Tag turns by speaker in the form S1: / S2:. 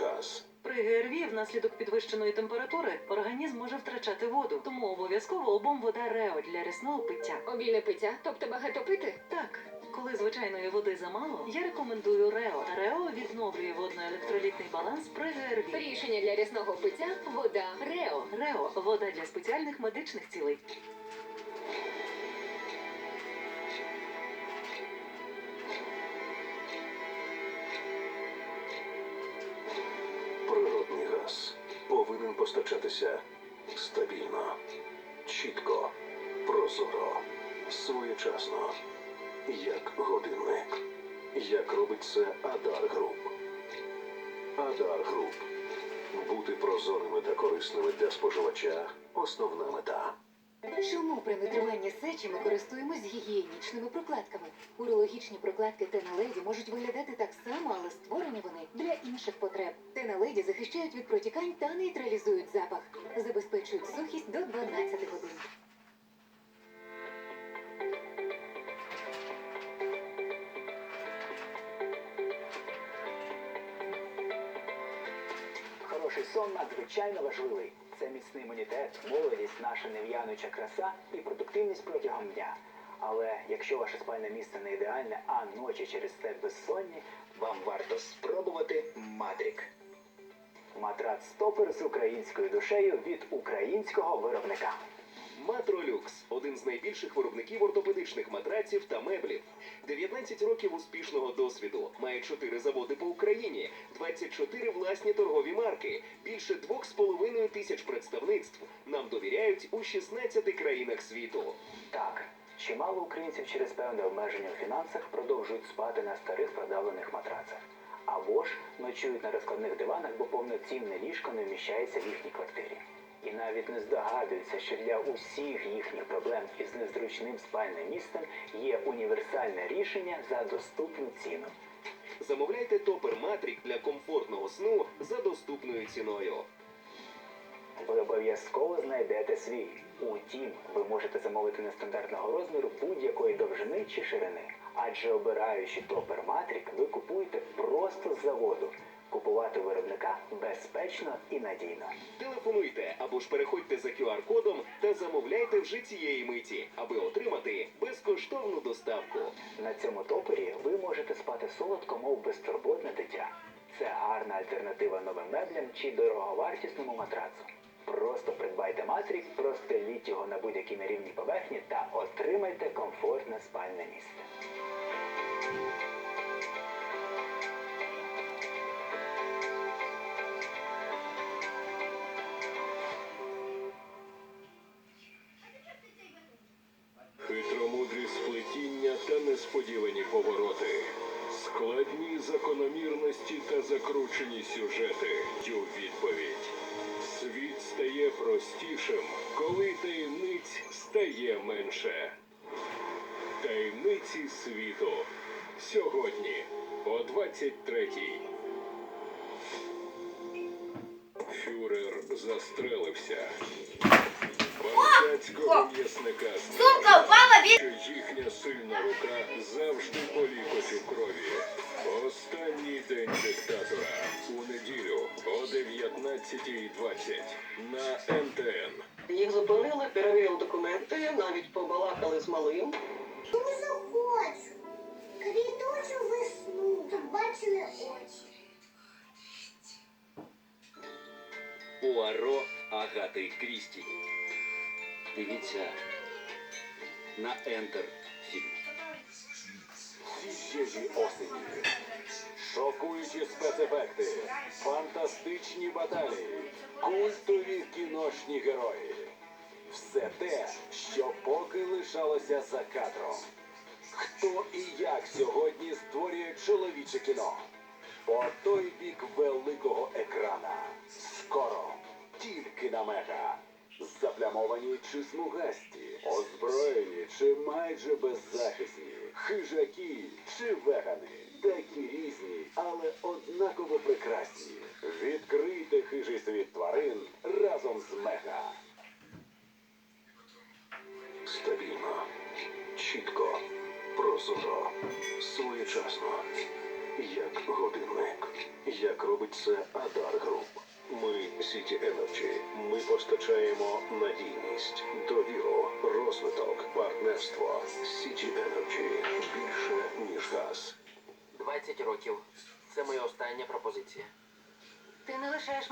S1: газ.
S2: При ГРВІ внаслідок підвищеної температури організм може втрачати воду, тому обов'язково обом вода Рео для рясного пиття.
S3: Обільне пиття, тобто багато пити?
S2: Так, коли звичайної води замало, я рекомендую Рео. Рео відновлює водно-електролітний баланс при ГРВІ.
S3: Рішення для рясного пиття вода Рео.
S2: Рео вода для спеціальних медичних цілей.
S1: Повинен постачатися стабільно, чітко, прозоро, своєчасно, як годинник. Як робить це Адар Груп. Адар Груп. Бути прозорими та корисними для споживача основна мета.
S4: Чому при витриманні сечі ми користуємось гігієнічними прокладками? Урологічні прокладки Теналеді можуть виглядати так само, але створені вони для інших потреб. Теналеді захищають від протікань та нейтралізують запах, забезпечують сухість до 12 годин.
S5: Хороший сон надзвичайно важливий. Це міцний імунітет, молодість, наша нев'януча краса і продуктивність протягом дня. Але якщо ваше спальне місце не ідеальне, а ночі через це безсонні, вам варто спробувати. Матрац стопер з українською душею від українського виробника.
S6: Матролюкс один з найбільших виробників ортопедичних матраців та меблів. 19 років успішного досвіду. Має 4 заводи по Україні, 24 власні торгові марки, більше 2,5 тисяч представництв. Нам довіряють у 16 країнах світу.
S5: Так, чимало українців через певне обмеження у фінансах продовжують спати на старих продавлених матрацах. Або ж ночують на розкладних диванах, бо повноцінне ліжко не вміщається в їхній квартирі. І навіть не здогадуються, що для усіх їхніх проблем із незручним спальним місцем є універсальне рішення за доступну ціну.
S6: Замовляйте топер Матрік для комфортного сну за доступною ціною.
S5: Ви обов'язково знайдете свій. Утім, ви можете замовити нестандартного розміру будь-якої довжини чи ширини. Адже обираючи топер Матрік, ви купуєте просто з заводу. Купувати виробника безпечно і надійно.
S6: Телефонуйте або ж переходьте за QR-кодом та замовляйте вже цієї миті, аби отримати безкоштовну доставку.
S5: На цьому топері ви можете спати солодко, мов безтурботне дитя. Це гарна альтернатива новим меблям чи дороговартісному матрацу. Просто придбайте матрік, простеліть його на будь-якій нерівній поверхні та отримайте комфортне спальне місце.
S1: Та несподівані повороти, складні закономірності та закручені сюжети. Ю відповідь. Світ стає простішим, коли таємниць стає менше. Таємниці світу. Сьогодні о 23-й. Фюрер застрелився. Бандитського м'ясника їхня рука завжди полікоть у крові. Останній день диктатора у неділю о 19.20 на НТН.
S7: Їх зупинили, перевірили документи, навіть побалакали з малим.
S8: Дуже хочу. Квіточу весну. Тут бачили очі.
S9: Пуаро Агати Крісті. Дивіться на Ентер фільм.
S1: Цієї осені. Шокуючі спецефекти, фантастичні баталії, культові кіношні герої. Все те, що поки лишалося за кадром. Хто і як сьогодні створює чоловіче кіно? По той бік великого екрана. Скоро тільки на мега. Заплямовані чи смугасті, озброєні чи майже беззахисні, хижаки чи вегани, такі різні, але однаково прекрасні. Відкрийте хижий світ тварин разом з мега. Стабільно, чітко, прозоро, своєчасно, як годинник, як робить це
S10: Адар Груп. Ми City Energy. Ми постачаємо надійність, довіру, партнерство. City Energy. більше ніж газ.
S11: 20 років. Це моя остання пропозиція.
S4: Ти не лишаєш